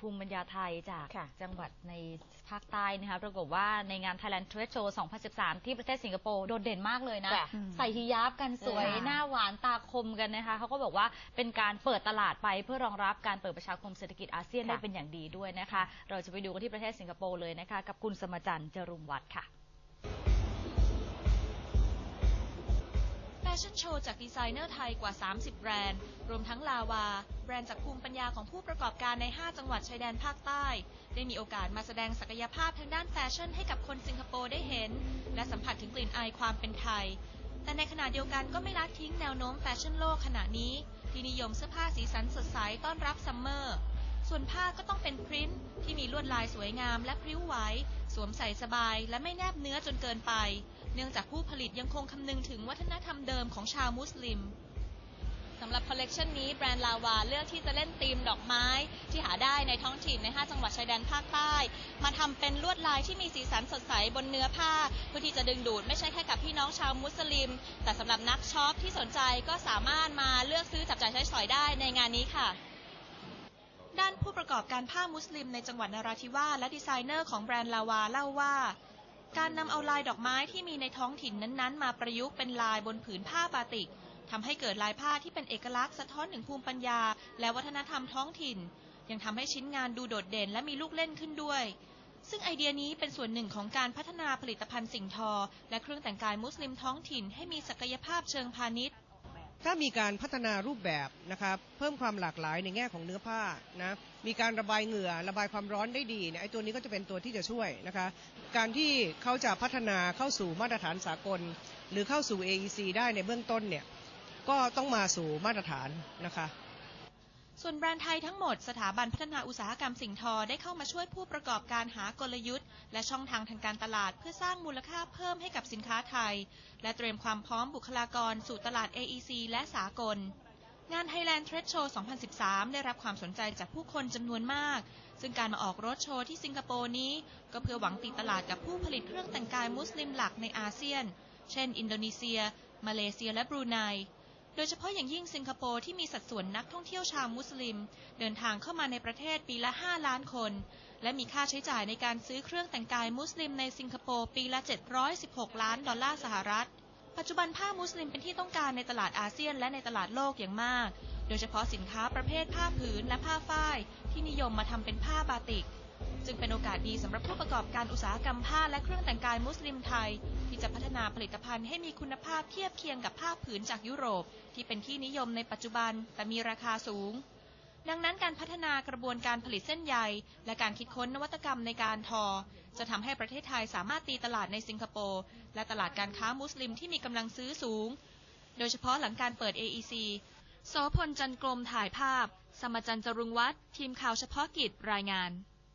ภูมิปัญญาไทยจากค่ะจังหวัดในภาคใต้นะคะปรากฏว่าในงาน Thailand Trade Show 2013 ที่ประเทศสิงคโปร์โดดเด่นมากเลยนะค่ะใส่ฮิญาบกันสวยค่ะหน้าหวานตาคมกันนะคะเขาก็บอกว่าเป็นการเปิดตลาดไปเพื่อรองรับการเปิดประชาคมเศรษฐกิจอาเซียนค่ะได้เป็นอย่างดีด้วยนะคะ เราจะไปดูกันที่ประเทศสิงคโปร์เลยนะคะ กับคุณสมจันทร์จรุงวัฒน์ค่ะ ชั่นโชว์จากดีไซเนอร์ไทยกว่า 30 แบรนด์ รวมทั้งลาวา แบรนด์จากภูมิปัญญาของผู้ประกอบการใน 5 จังหวัดชายแดนภาคใต้ ได้มีโอกาสมาแสดงศักยภาพทางด้านแฟชั่นให้กับคนสิงคโปร์ได้เห็น และสัมผัสถึงกลิ่นอายความเป็นไทย แต่ในขณะเดียวกันก็ไม่ละทิ้งแนวโน้มแฟชั่นโลกขณะนี้ ที่นิยมเสื้อผ้าสีสันสดใสต้อนรับซัมเมอร์ ส่วนผ้าก็ต้องเป็นพริ้นท์ที่มีลวดลายสวยงามและพริ้วไหว สวมใส่สบายและไม่แนบเนื้อจนเกินไป เนื่องจากผู้ผลิตยังคงคำนึงถึงวัฒนธรรมเดิมของชาวมุสลิมสำหรับคอลเลกชันนี้แบรนด์ลาวาเลือกที่จะเล่นธีมดอกไม้ ที่หาได้ในท้องถิ่นใน 5 จังหวัดชายแดนภาคใต้ มาทำเป็นลวดลายที่มีสีสันสดใสบนเนื้อผ้า เพื่อที่จะดึงดูดไม่ใช่แค่กับพี่น้องชาวมุสลิม แต่สำหรับนักช็อปที่สนใจก็สามารถมาเลือกซื้อจับจ่ายใช้สอยได้ในงานนี้ค่ะ ประกอบการผ้ามุสลิมในจังหวัดนราธิวาสและดีไซเนอร์ของแบรนด์ลาวาเล่าว่า การนำเอาลายดอกไม้ที่มีในท้องถิ่นนั้นๆ มาประยุกต์เป็นลายบนผืนผ้าบาติกทำให้เกิดลายผ้าที่เป็นเอกลักษณ์สะท้อนถึงภูมิปัญญา และวัฒนธรรมท้องถิ่น ยังทำให้ชิ้นงานดูโดดเด่นและมีลูกเล่นขึ้นด้วย ซึ่งไอเดียนี้เป็นส่วนหนึ่งของการพัฒนาผลิตภัณฑ์สิ่งทอ และเครื่องแต่งกายมุสลิมท้องถิ่นให้มีศักยภาพเชิงพาณิชย์ ถ้ามีการพัฒนารูปแบบนะครับเพิ่มความหลากหลายในแง่ของเนื้อผ้านะมีการระบายเหงื่อระบายความร้อนได้ดีเนี่ยไอ้ตัวนี้ก็จะเป็นตัวที่จะช่วยนะคะการที่เขาจะพัฒนาเข้าสู่มาตรฐานสากล หรือเข้าสู่ AEC ได้ในเบื้องต้นเนี่ยก็ต้องมาสู่มาตรฐานนะคะ ส่วนแบรนด์ไทยทั้งหมดสถาบันพัฒนาอุตสาหกรรมสิ่งทอได้เข้ามาช่วยผู้ประกอบการหากลยุทธ์ และช่องทางทางการตลาดเพื่อสร้างมูลค่าเพิ่มให้กับสินค้าไทย และเตรียมความพร้อมบุคลากรสู่ตลาด AEC และสากล งาน Thailand Trade Show 2013 ได้รับความสนใจจากผู้คนจำนวนมาก ซึ่งการมาออกรถโชว์ที่สิงคโปร์นี้ ก็เพื่อหวังตีตลาดกับผู้ผลิตเครื่องแต่งกายมุสลิมหลักในอาเซียน เช่น อินโดนีเซีย มาเลเซีย และบรูไน โดยเฉพาะอย่างยิ่งสิงคโปร์ที่มีสัดส่วนนักท่องเที่ยวชาวมุสลิม เดินทางเข้ามาในประเทศปีละ 5 ล้านคน และมีค่าใช้จ่ายในการซื้อเครื่องแต่งกายมุสลิมในสิงคโปร์ปีละ 716 ล้านดอลลาร์สหรัฐ ปัจจุบันผ้ามุสลิมเป็นที่ต้องการในตลาดอาเซียนและในตลาดโลกอย่างมาก โดยเฉพาะสินค้าประเภทผ้าผืนและผ้าฝ้ายที่นิยมมาทำเป็นผ้าบาติก จึงเป็นโอกาสดีสำหรับผู้ประกอบการอุตสาหกรรมผ้าและเครื่องแต่งกายมุสลิมไทย ที่จะพัฒนาผลิตภัณฑ์ให้มีคุณภาพเทียบเคียงกับผ้าผืนจากยุโรป ที่เป็นที่นิยมในปัจจุบัน แต่มีราคาสูง ดังนั้นการพัฒนากระบวนการผลิตเส้นใย และการคิดค้นนวัตกรรมในการทอ จะทำให้ประเทศไทยสามารถตีตลาดในสิงคโปร์และตลาดการค้ามุสลิมที่มีกำลังซื้อสูง โดยเฉพาะหลังการเปิด AEC โสพลจันทร์กลมถ่ายภาพ สมจันจรุงวัฒน์ทีมข่าวเฉพาะกิจรายงาน